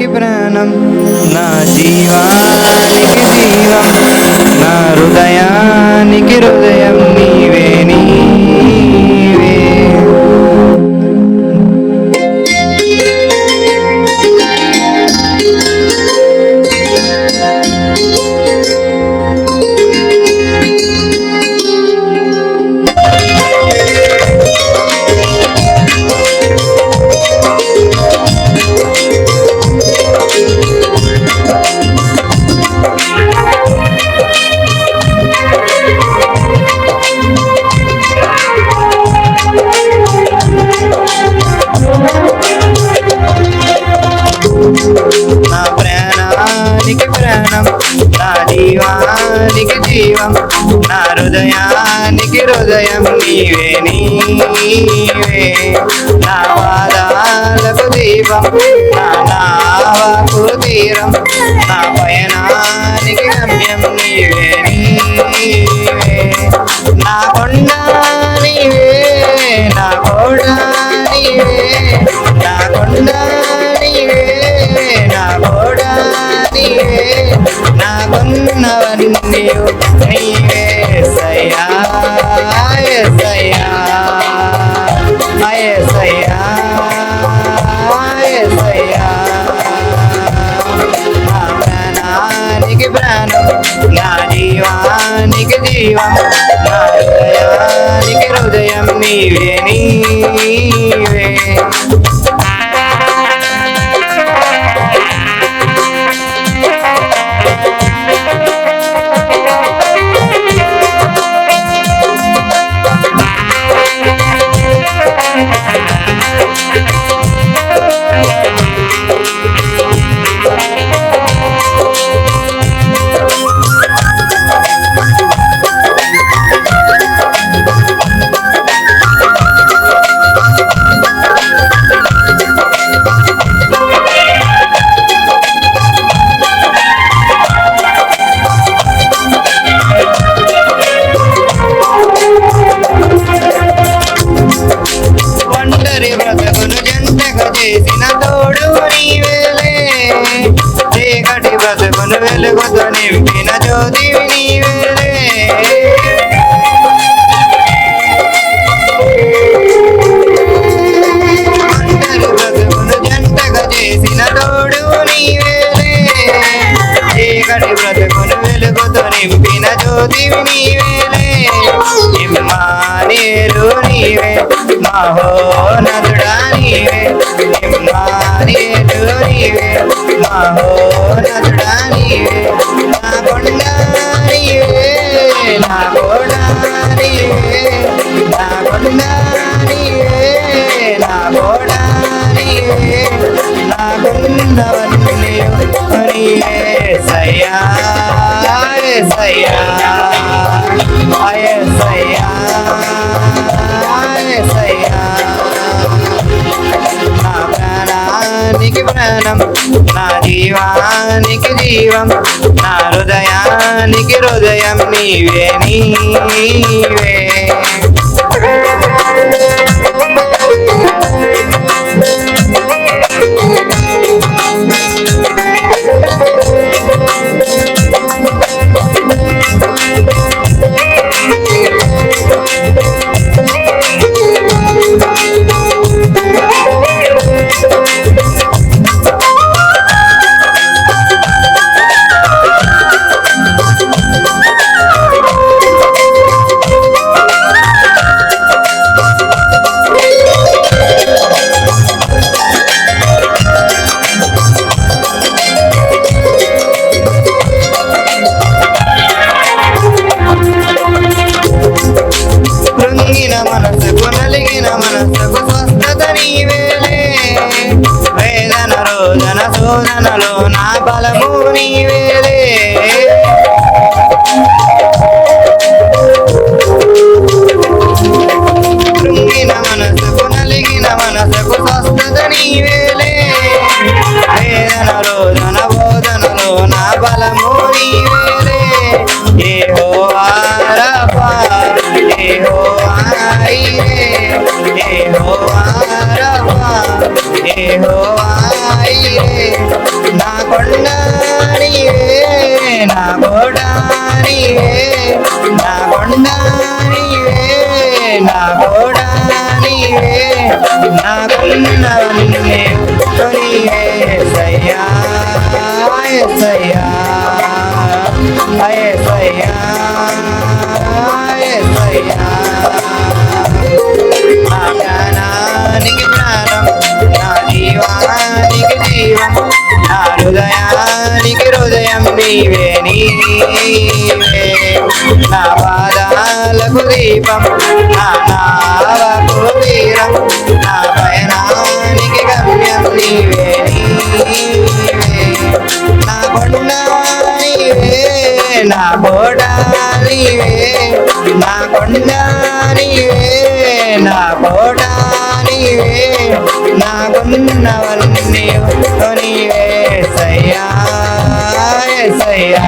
ప్రాణానికి ప్రాణం. నా జీవానికి జీవం నా హృదయానికి హృదయం. జీవం నా హృదయానికి హృదయం నీవే నీవే. నా వాదాలకు దీపం నా నావకు తీరం నా పయనానికి గమ్యం నీవే నీవే. నా కొండ నీవే నా కోడ నీవే. నా కొండ మీరు నీవే సయా ನದುಡಾನಿವೆ ನಿಮ್ಮಾನಿ ಡುರಿವೆ ಮಹೋ ನದು ni quiero de a mi bien, bien. ప్రాణానికి ప్రాణం నా జీవానికి జీవం నా హృదయానికి హృదయం నీవే నీవే నా పాదాలకు దీపం నా నావకు తీరం నా పయనానికి గమ్యం నీవే నీవే. నా నీవే? సయ్యా సయ్యా.